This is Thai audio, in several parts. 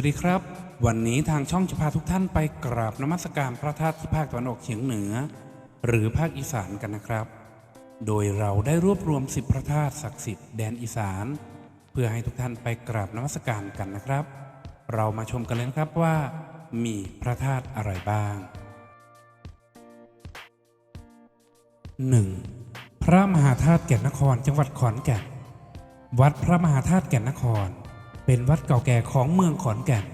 วัสดีครับ วันนี้ทางช่องจะพาทุกท่านไปกราบนมัสการพระธาตุที่ภาคตะวันออกเฉียงเหนือ หรือภาคอีสานกันนะครับ โดยเราได้รวบรวม10พระธาตุศักดิ์สิทธิ์แดนอีสาน เพื่อให้ทุกท่านไปกราบนมัสการกันนะครับ เรามาชมกันเลยนะครับว่า มีพระธาตุอะไรบ้าง 1. พระมหาธาตุแก่นนครจังหวัดขอนแก่นวัดพระมหาธาตุแก่นนคร เป็นวัดเก่าแก่ของเมืองขอนแก่น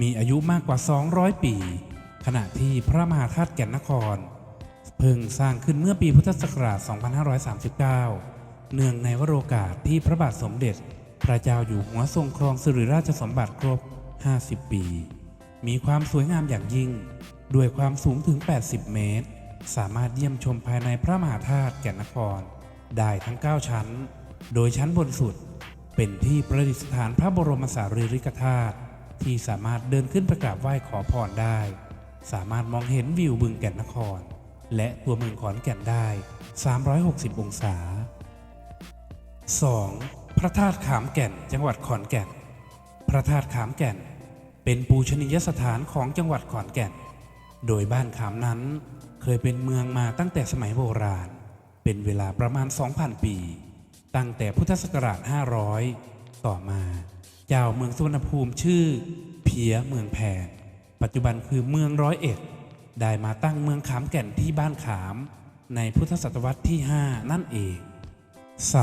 มีอายุมากกว่า 200 ปี ขณะที่พระมหาธาตุแก่นนคร เพิ่งสร้างขึ้นเมื่อปีพุทธศักราช 2539 เนื่องในวโรกาสที่พระบาทสมเด็จ พระเจ้าอยู่หัวทรงครองสิริราชสมบัติครบ 50 ปี มีความสวยงามอย่างยิ่ง ด้วยความสูงถึง 80 เมตร สามารถเยี่ยมชมภายในพระมหาธาตุแก่นนคร ได้ทั้ง 9 ชั้น โดยชั้นบนสุด เป็นที่ประดิษฐานพระบรมสารีริกธาตุที่สามารถเดินขึ้นไปกราบไหว้ขอพรได้ สามารถมองเห็นวิวบึงแก่นนคร และตัวเมืองขอนแก่นได้ 360 องศา 2. พระธาตุขามแก่นจังหวัดขอนแก่น พระธาตุขามแก่น เป็นปูชนียสถานของจังหวัดขอนแก่น โดยบ้านขามนั้นเคยเป็นเมืองมาตั้งแต่สมัยโบราณ เป็นเวลาประมาณ 2,000 ปี ตั้งแต่พุทธศักราช 500 ต่อมาเจ้าเมืองสุวรรณภูมิชื่อ เพียเมืองแพนปัจจุบันคือเมืองร้อยเอ็ด ได้มาตั้งเมืองขามแก่นที่บ้านขาม ในพุทธศตวรรษที่ 5 นั่นเอง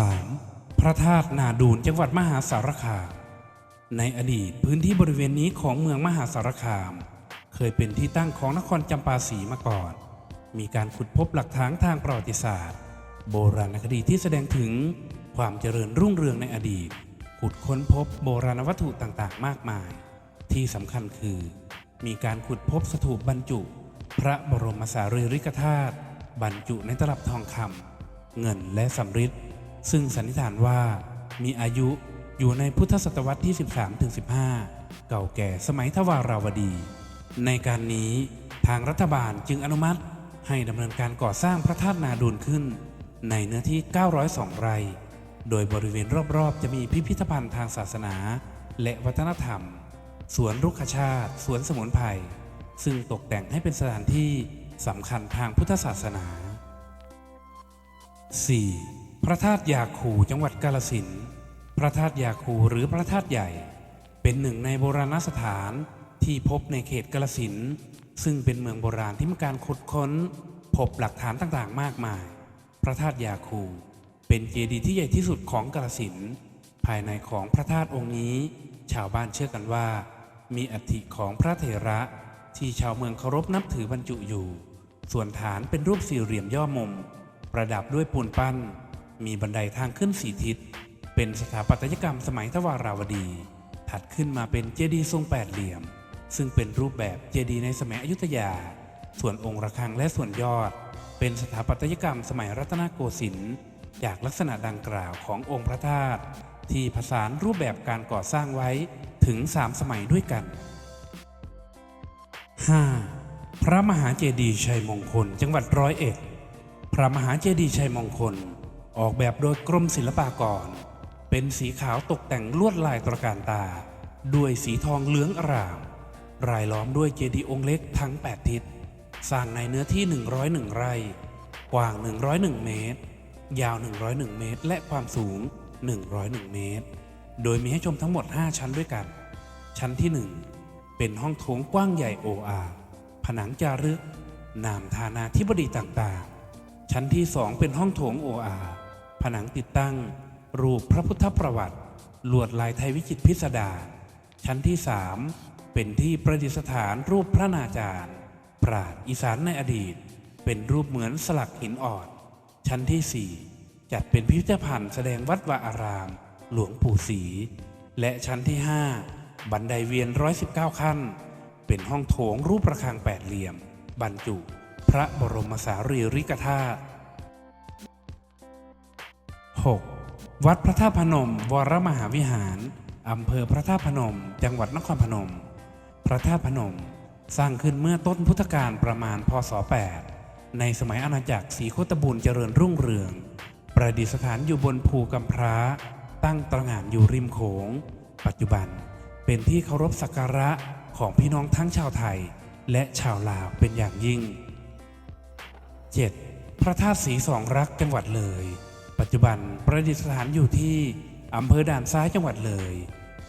3. พระธาตุนาดูนจังหวัดมหาสารคามในอดีตพื้นที่บริเวณนี้ของเมืองมหาสารคาม เคยเป็นที่ตั้งของนครจำปาสีมาก่อน มีการขุดพบหลักฐานทางประวัติศาสตร์ โบราณคดีที่แสดงถึง ความเจริญรุ่งเรืองในอดีต ขุดค้นพบโบราณวัตถุต่างๆ มากมาย ที่สำคัญคือ มีการขุดพบสถูปบรรจุ พระบรมสารีริกธาตุบรรจุในตลับทองคำเงินและสำริดซึ่งสันนิษฐานว่า มีอายุอยู่ในพุทธศตวรรษที่ 13-15 เก่าแก่สมัยทวาราวดี ในการนี้ทางรัฐบาลจึงอนุมัติให้ดำเนินการก่อสร้างพระธาตุนาดูลขึ้น ในเนื้อที่ 902 ไร่ โดยบริเวณรอบๆ จะมีพิพิธภัณฑ์ทางศาสนา และวัฒนธรรม สวนรุกขชาติ สวนสมุนไพร ซึ่งตกแต่งให้เป็นสถานที่สำคัญทางพุทธศาสนา 4. พระธาตุยาคูจังหวัดกาลสิน พระธาตุยาคูหรือพระธาตุใหญ่ เป็นหนึ่งในโบราณสถานที่พบในเขตกาลสิน ซึ่งเป็นเมืองโบราณที่มีการขุดค้น พบหลักฐานต่างๆ มากมาย พระธาตุยาคู เป็นเจดีย์ที่ใหญ่ที่สุดของกาลสินภายในของพระธาตุองค์นี้ ชาวบ้านเชื่อกันว่า มีอัฐิของพระเถระที่ชาวเมืองเคารพนับถือบรรจุอยู่ ส่วนฐานเป็นรูปสี่เหลี่ยมย่อมุม ประดับด้วยปูนปั้น มีบันไดทางขึ้นสี่ทิศ เป็นสถาปัตยกรรมสมัยทวาราวดี ถัดขึ้นมาเป็นเจดีย์ทรงแปดเหลี่ยม ซึ่งเป็นรูปแบบเจดีย์ในสมัยอยุธยา ส่วนองค์ระฆังและส่วนยอด เป็นสถาปัตยกรรมสมัยรัตนโกสินทร์ จากลักษณะดังกล่าวขององค์พระธาตุที่ผสานรูปแบบการก่อสร้างไว้ถึงสามสมัยด้วยกัน 5. พระมหาเจดีย์ชัยมงคล จังหวัดร้อยเอ็ด พระมหาเจดีย์ชัยมงคล ออกแบบโดยกรมศิลปากร เป็นสีขาวตกแต่งลวดลายตระการตา ด้วยสีทองเหลืองอร่าม รายล้อมด้วยเจดีย์องค์เล็กทั้ง 8 ทิศ สร้างในเนื้อที่ 101 ไร่ กว้าง 101 เมตร ยาว 101 เมตร และความสูง 101 เมตร โดยมีให้ชมทั้งหมด 5 ชั้นด้วยกัน ชั้นที่ 1 เป็นห้องโถงกว้างใหญ่โออาผนังจารึก นามธานาธิบดีต่างๆ ชั้นที่สองเป็นห้องโถงโออาผนังติดตั้ง รูปพระพุทธประวัติ ลวดลายไทยวิจิตพิสดาร ชั้นที่สามเป็นที่ประดิษฐานรูปพระนาจารย์ ปราดอีสานในอดีต เป็นรูปเหมือนสลักหินอ่อน ชั้นที่สี่จัดเป็นพิพิธภัณฑ์แสดงวัดวาอาราม หลวงปู่ศรีและชั้นที่ห้าบันไดเวียน 119 ขั้น เป็นห้องโถงรูประฆังแปดเหลี่ยม บรรจุ พระบรมสารีริกธาตุ 6. วัดพระธาตุพนม วรมหาวิหาร อำเภอพระธาตุพนม จังหวัดนครพนม พระธาตุพนม สร้างขึ้นเมื่อต้นพุทธกาลประมาณพศ 8 ในสมัยอาณาจักรศรีโคตบูรณ์เจริญรุ่งเรือง ประดิษฐานอยู่บนภูกำพร้า ตั้งตระหง่านอยู่ริมโขง ปัจจุบันเป็นที่เคารพสักการะของพี่น้องทั้งชาวไทย และชาวลาวเป็นอย่างยิ่ง 7. พระธาตุสีสองรักจังหวัดเลย ปัจจุบันประดิษฐานอยู่ที่อำเภอด่านซ้ายจังหวัดเลย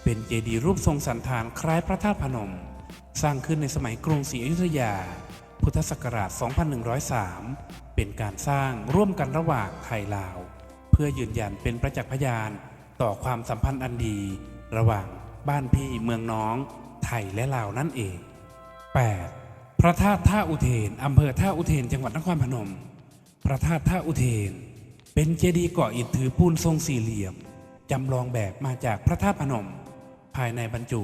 เป็นเจดีย์รูปทรงสันฐานคล้ายพระธาตุพนม สร้างขึ้นในสมัยกรุงศรีอยุธยา พุทธศักราช 2103 เป็นการสร้างร่วมกันระหว่างไทยลาว เพื่อยืนยันเป็นประจักษ์พยานต่อความสัมพันธ์อันดี ระหว่างบ้านพี่เมืองน้อง ไทยและลาวนั่นเอง 8. พระธาตุท่าอุเทนอำเภอท่าอุเทนจังหวัดนครพนม พระธาตุท่าอุเทน เป็นเจดีย์เกาะอิฐถือปูนทรงสี่เหลี่ยมจำลองแบบมาจากพระธาตุพนม ภายในบรรจุ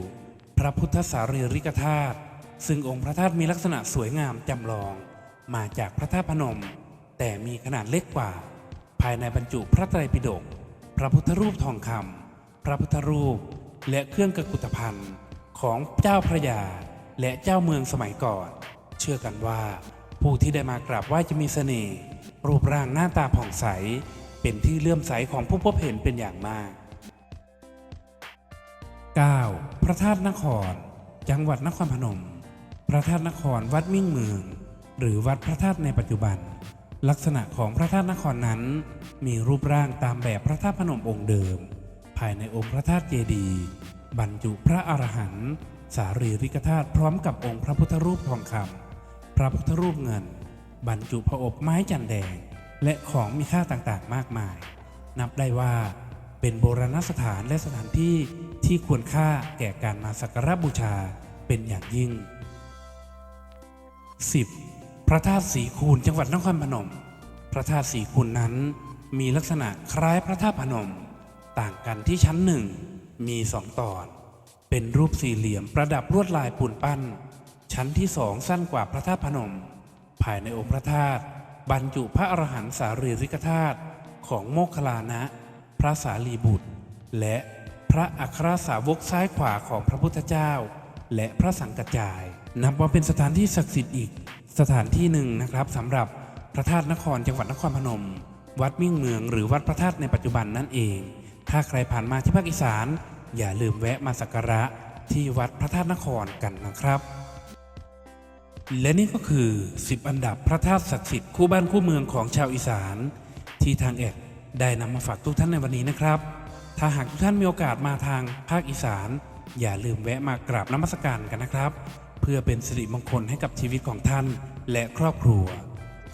พระพุทธสารีริกธาตุ ซึ่งองค์พระธาตุมีลักษณะสวยงามจำลอง มาจากพระธาตุพนม แต่มีขนาดเล็กกว่า ภายในบรรจุพระไตรปิฎกพระพุทธรูปทองคำพระพุทธรูป และเครื่องกกุฏภัณฑ์ของเจ้าพระยา และเจ้าเมืองสมัยก่อน เชื่อกันว่า ผู้ที่ได้มากราบไหว้จะมีเสน่ห์รูปร่างหน้าตาผ่องใส เป็นที่เลื่อมใสของผู้พบเห็นเป็นอย่างมาก 9. พระธาตุนคร จังหวัดนครพนม พระธาตุนครวัดมิ่งเมือง หรือวัดพระธาตุในปัจจุบัน ลักษณะของพระธาตุนครนั้น มีรูปร่างตามแบบพระธาตุพนมองค์เดิม ภายในองค์พระธาตุเจดีย์บรรจุพระอรหันต์สารีริกธาตุพร้อมกับองค์พระพุทธรูปทองคำพระพุทธรูปเงิน บรรจุพระอบไม้จันแดง และของมีค่าต่างๆ มากมาย นับได้ว่าเป็นโบราณสถานและสถานที่ที่ควรค่าแก่การมาสักการะบูชาเป็นอย่างยิ่ง 10. พระธาตุสีคูนจังหวัดนครพนม พระธาตุสีคูนนั้นมีลักษณะคล้ายพระธาตุพนม ต่างกันที่ชั้นหนึ่งมีสองตอน เป็นรูปสี่เหลี่ยมประดับลวดลายปูนปั้น ชั้นที่สองสั้นกว่าพระธาตุพนม ภายในองค์พระธาตุบรรจุพระอรหันต์สารีริกธาตุของโมคคลลานะ พระสารีบุตร และพระอัครสาวกซ้ายขวาของพระพุทธเจ้า และพระสังกัจจาย นับว่าเป็นสถานที่ศักดิ์สิทธิ์อีกสถานที่หนึ่งนะครับสำหรับพระธาตุนครจังหวัดนครพนม วัดมิ่งเมืองหรือวัดพระธาตุในปัจจุบันนั่นเอง ถ้าใครผ่านมาที่ภาคอีสาน อย่าลืมแวะมาสักการะที่วัดพระธาตุนครกันนะครับ และนี่ก็คือ 10 อันดับพระธาตุศักดิ์สิทธิ์คู่บ้านคู่เมืองของชาวอีสาน ที่ทางแอกได้นำมาฝากทุกท่านในวันนี้นะครับ ถ้าหากทุกท่านมีโอกาสมาทางภาคอีสาน อย่าลืมแวะมากราบนมัสการกันนะครับ เพื่อเป็นสิริมงคลให้กับชีวิตของท่านและครอบครัว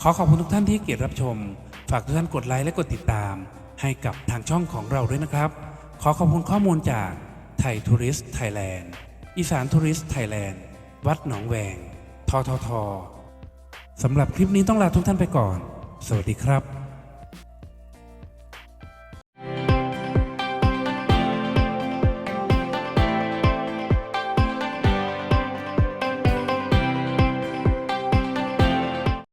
ขอขอบคุณทุกท่านที่เกียรติรับชม ฝากทุกท่านกดไลค์และกดติดตาม ให้กับทางช่องของเราด้วยนะครับ ขอขอบคุณข้อมูลจากไทยทัวริสต์ไทยแลนด์อีสานทัวริสต์ไทยแลนด์วัดหนองแวงทททสำหรับคลิปนี้ต้องลาทุกท่านไปก่อน สวัสดีครับ